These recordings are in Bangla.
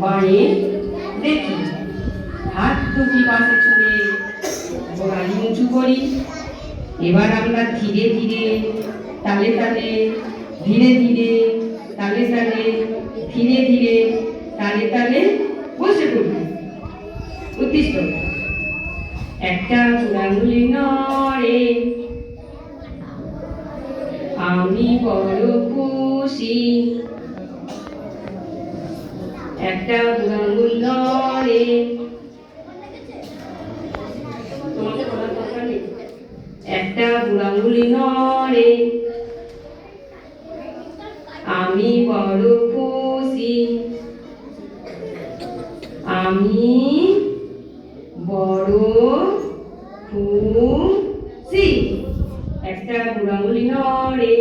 বাড়িয়ে দেখি। হাত দুটি পাশে চুড়ে গোড়ালি উঁচু করি। এবার আমরা ধীরে ধীরে, তালে তালে, ধীরে ধীরে, তালে তালে, ধীরে ধীরে, তালে তালে বসে পড়ি। উদ্দিষ্ট। একটা চূড়াঙ্গুলি নড়ে। আমি বড় খুশি। একটা দরকার নেই। একটা বুড়াঙ্গুলি নড়ে আমি বড় খুশি। আমি বড় খুশি। একটা বুড়াঙ্গুলি নড়ে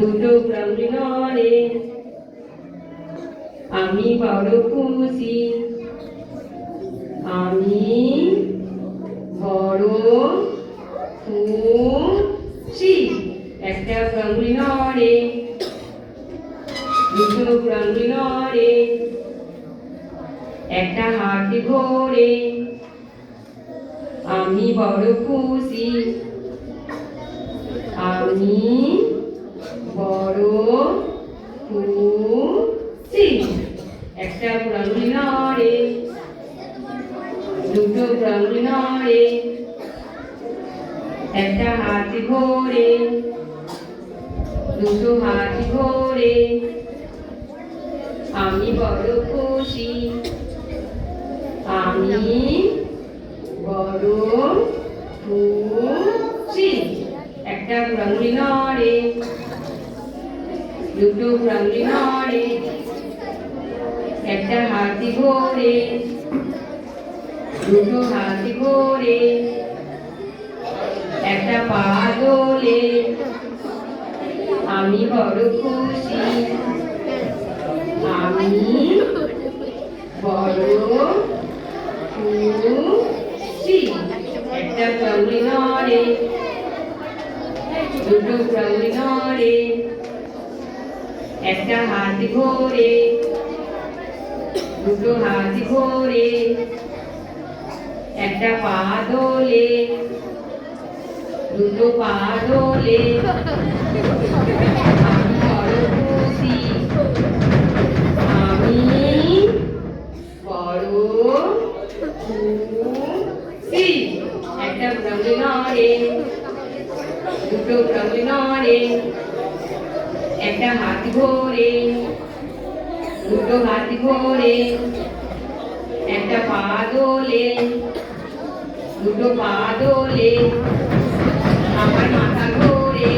দুটো বুড়াঙ্গুলি নড়ে আমি বড় খুশি। আমি বড় খুশি। একটা বুড়াঙ্গুলি নড়ে, দুটো বুড়াঙ্গুলি নড়ে, একটা হাতি ঘোরে। আমি বড় খুশি। আমি বড় খুশি। একটা হাতি ঘোরে, দুটো হাতি ঘোরে, আমি বড় খুশি, আমি বড় খুশি। একটা বুড়াঙ্গুলি নড়ে দুটো বুড়াঙ্গুলি নড়ে একটা হাতি ঘোরে দুটো হাতি ঘোরে একটা পা দোলে আমি বড় খুশি, আমি বড় খুশি। একটা প্রৌলি নড়ে, দুটো প্রৌলি নড়ে, একটা হাতি ঘোরে দুটো হাতি ঘোরে, একটা পা দোলে, দুটো পা দোলে। আমি বড় একটা প্রবলি নড়ে, দুটো প্রবলি নড়ে, একটা হাতি ঘোরে। দুটো হাতি ঘোরে একটা পা দোলে দুটো পা দোলে আমার মাথা ঘোরে।